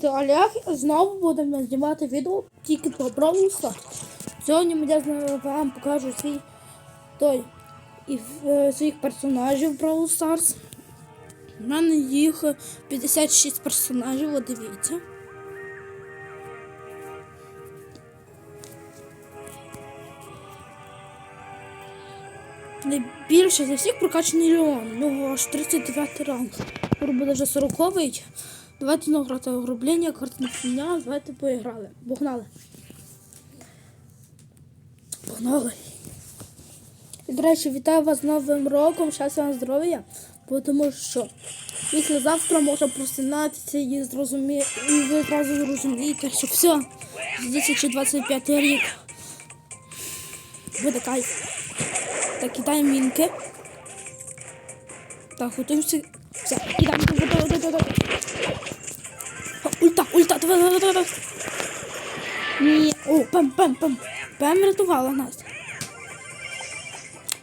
звати Олег. Знову будемо знімати відео тільки про Brawl Stars. Сьогодні я вам покажу свій той і е, своїх персонажів Brawl Stars. У мене їх 56 персонажів, от дивіться. Найбільше за всіх прокачаний Леон. У нього аж 39 ранг. Буде вже 40-й. Давайте знову грати ограблення, картна фігня. Давайте поіграли. Погнали. Погнали. І, до речі, вітаю вас з Новим роком, щастя вам здоров'я, тому що післязавтра можна просинатися і зрозуміти, і ви зразу зрозумієте, що все, 2025 рік буде кайф. Так, кидаємо мінки. Так, готуємося. Все, кидаємо. Ульта, ульта, давай, давай, давай. Ні. О, пем, пем, пем. Пем врятувала нас.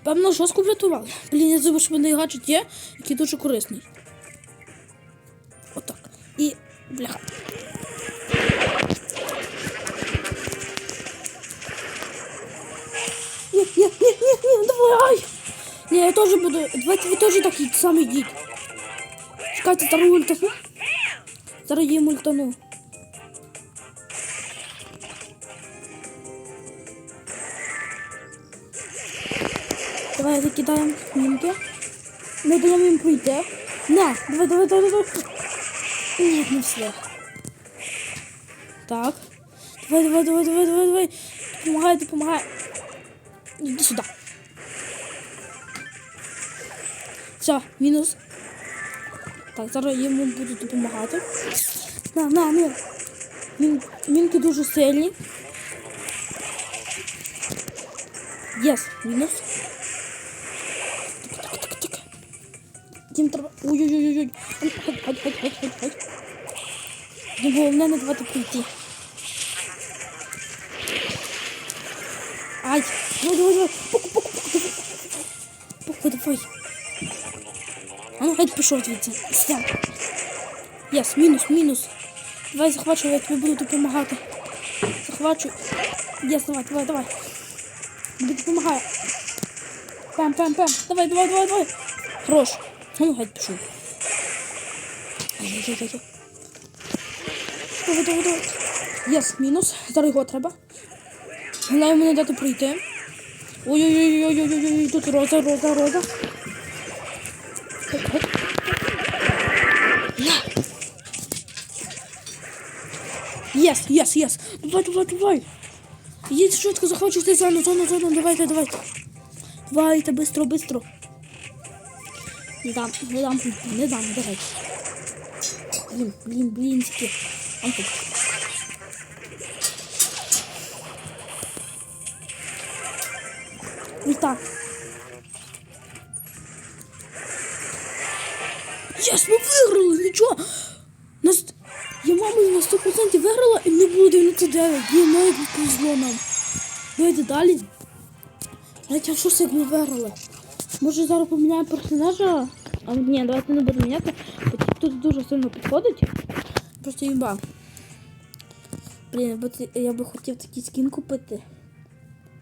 Певно, жорстко врятували. Блін, я забув, що мене гаджет є, який дуже корисний. Отак. І, бляха. Ні, ні, ні, ні, ні, давай. Ні, я теж буду. Давайте ви теж так само йдіть. Чекайте, зараз ультану. Зараз їм ультану. Давай закидаємо мінки. Не даємо їм пройти. На, давай, давай, давай, давай. Ні, не вслед. Так. Давай, давай, давай, давай, давай, давай. Допомагай, допомагай. Іди сюди. Все, мінус. Так, зараз йому буду допомагати. На, на, на. Мін, мінки дуже сильні. Єс, мінус. Так, так, так, так. Дім треба. Ой-ой-ой-ой. Дім, головне не давати прийти. Ай, давай, давай, давай. Пуку, пуку, пуку, давай. Пуку, давай. А ну, геть пішов звідси. Єс, мінус, мінус. Давай захвачу, я тобі буду допомагати. Захвачу. Єс, давай, давай, давай. Тобі допомагаю. Пем, пем, пем. Давай, давай, давай, давай. Хорош. А ну, геть пішов. Давай, давай, давай. Єс, мінус. Зараз його треба. Головне мене дати пройти. Ой-ой-ой-ой-ой-ой, тут роза, роза, роза. Єс, єс, єс. Давай, давай, давай. Їдь швидко, захочете зону, зону, зону, давайте, давайте. Давайте, быстро, быстро. Не дам, не дам, не дам, давай. Блін, блін, блінськи. Он тут. Ульта. Ми виграли, нічого. Нас... Я маму на 100% виграла і не було 99. Є навіть не повезло нам. Давайте далі. Навіть а що це, як ми виграли? Може зараз поміняємо персонажа? А ні, давайте не будемо міняти. Тут дуже сильно підходить. Просто їба. Блін, я би хотів такий скін купити.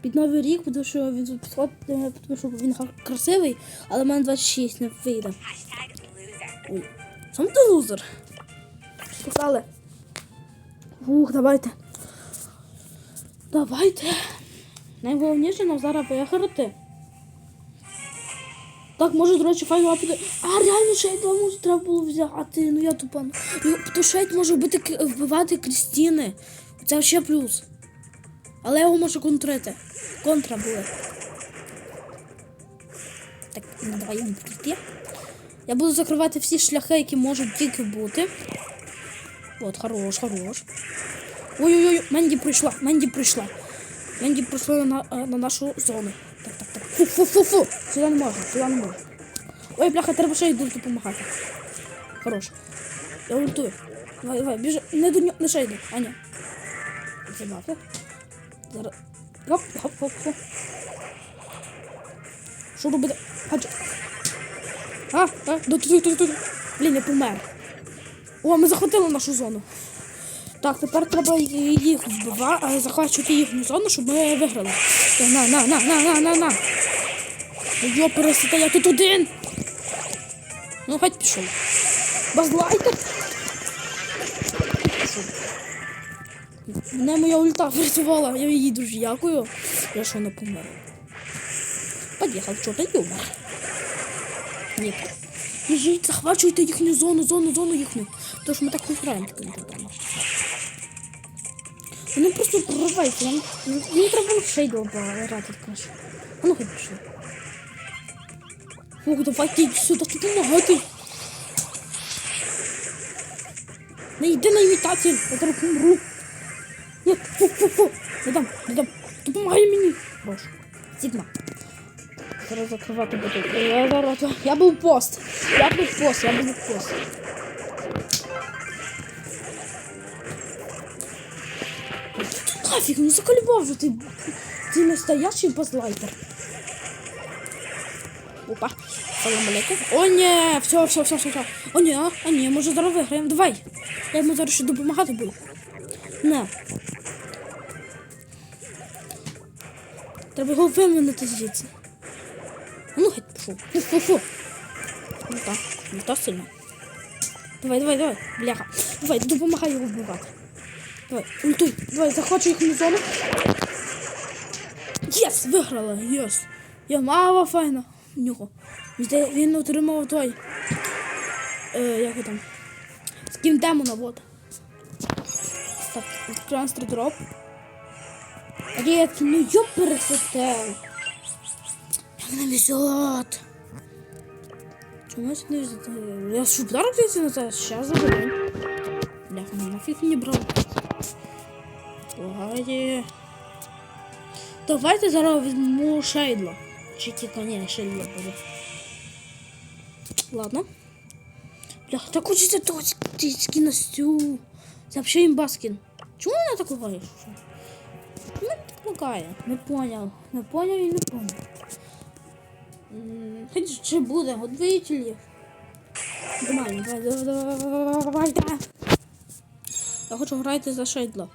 Під новий рік, тому що він підходить, е, тому що він красивий, але в мене 26 не вийде. Ой, сам ти лузер. Писали. Ух, давайте. Давайте. Найголовніше нам зараз виграти. Так, може, до речі, файно буде. А, реально шейд може треба було взяти. Ну я тупа. Ну, шейд може вбити, вбивати Крістіни. Це ще плюс. Але його може контрити. Контра буде. Так, ну давай йому прийти. Я буду закривати всі шляхи, які можуть тільки бути. От, хорош, хорош. Ой-ой-ой, Менді прийшла, Менді прийшла. Менді прийшла на, е, на нашу зону. Так, так, так. Фу-фу-фу-фу. Сюди не можна, сюди не можна. Ой, бляха, треба ще йду допомагати. Хорош. Я ультую. Давай, давай, біжи. Не до нього, не ще йду. А, ні. Забавте. Зараз. Гоп, гоп, гоп, гоп. Що робити? Хаджу. А, а, до тут, тут, тут. Блін, я помер. О, ми захватили нашу зону. Так, тепер треба їх вбивати, захвачувати їхню зону, щоб ми виграли. На, на, на, на, на, на, на. Ну, Йо, пересити, я тут один. Ну, хай пішов. Базлайтер. Мене моя ульта врятувала, я їй дуже дякую. Я що не помер. Поїхав, що ти юмор. Ні. Біжіть, захвачуйте їхню зону, зону, зону їхню. Тож ми так не граємо таким напевно. Вони просто прориваються. Нам, мені треба в шейдл пограти краще. А ну хай пішли. Фух, давайте йди сюди, тут допомагати. Не йди на імітацію, я зараз помру. Ні, фу, фу, фу. Не дам, не дам. Допомагай мені. Прошу. Сігма. Зараз закривати буду. Я зараз. Я був пост. Я був пост, я був пост. Нафіг, ну заколебав же ти. Ти настоящий базлайтер. Опа. Салам. О, ні, все, все, все, все, все. О, ні, а, а ні, може зараз виграємо. Давай. Я йому зараз ще допомагати буду. Не. Треба його вимінити звідси. Ну. Фу, фу, фу. Ну так, не так сильно. Давай, давай, давай, бляха. Давай, допомагай його вбивати. Давай, ультуй, давай, захвачу їхню зону. Єс, виграла, єс. Я мала файна в нього. Він- отримав той. Е, як там? Скін демона, вот. Так, трансфер дроп. Редкий, ну. Як не везет. Чому це не везет? Я що, подарок дивиться на це? Щас заберу. Бляха, ну нафіг не брав. Давайте. Давайте зараз візьму шейдло. Чи тільки ні, шейдло буде. Ладно. Бляха, так хочеться того скінастю. Це взагалі імбаскін. Чому вона так лагає? Що? Ну, лагає. Не поняв. Не поняв і не поняв. Хоч чи буде, видите Нормально, давай, давай, давай, давай, давай. Я хочу грати за шейдло.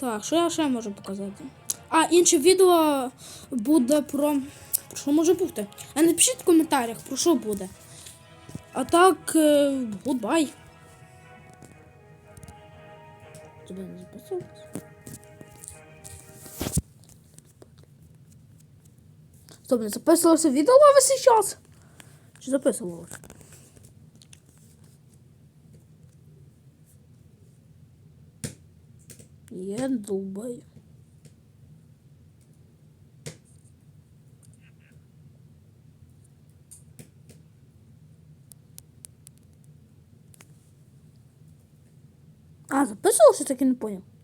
Так, що я ще можу показати? А, інше відео буде про. Про що може бути? А напишіть в коментарях, про що буде. А так, е, гудбай. Тебе не записувалось? Стоп, не записувалося відео весь час? Чи записувалося? Я думаю. А, записувався, так і не поняв.